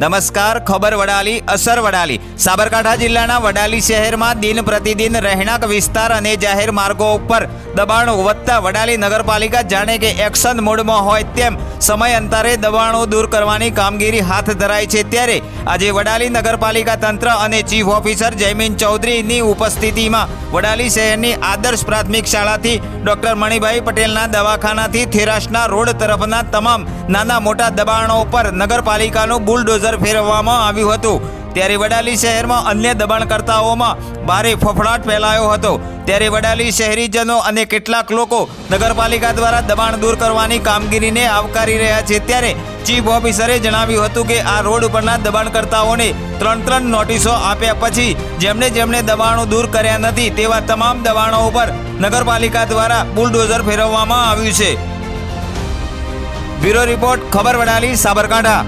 નમસ્કાર, ખબર વડાલી, અસર વડાલી. સાબરકાંઠા જિલ્લાના વડાલી શહેરમાં દિન પ્રતિદિન રહેણાંક વિસ્તાર અને જાહેર માર્ગો ઉપર દબાણો વધતા વડાલી નગરપાલિકા જાણે કે એક્શન મોડમાં હોય તેમ સમય અંતરે દબાણો દૂર કરવાની કામગીરી હાથ ધરાઈ છે ત્યારે આજે વડાલી નગરપાલિકા તંત્ર અને ચીફ ઓફિસર જયમીન ચૌધરીની ઉપસ્થિતિમાં વડાલી શહેરની આદર્શ પ્રાથમિક શાળાથી ડોક્ટર મણિભાઈ પટેલના દવાખાનાથી થેરાસના રોડ તરફના તમામ નાના મોટા દબાણો પર નગરપાલિકાનું બુલડોઝર ફેરવવામાં આવ્યું હતું. ત્યારે વડાલી શહેરમાં અન્ય દબાણકર્તાઓમાં ભારે ફફડાટ ફેલાયો હતો. ત્યારે વડાલી શહેરીજનો અને કેટલાક લોકો નગરપાલિકા દ્વારા દબાણ દૂર કરવાની કામગીરીને આવકારી રહ્યા છે. ત્યારે ચીફ ઓફિસરે જણાવ્યું હતું કે આ રોડ ઉપરના દબાણકર્તાઓને ત્રણ ત્રણ નોટિસો આપ્યા પછી જેમણે જેમણે દબાણો દૂર કર્યા નથી તેવા તમામ દબાણો ઉપર નગરપાલિકા દ્વારા બુલડોઝર ફેરવવામાં આવ્યું છે. બ્યુરો રિપોર્ટ, ખબર વડાલી, સાબરકાંઠા.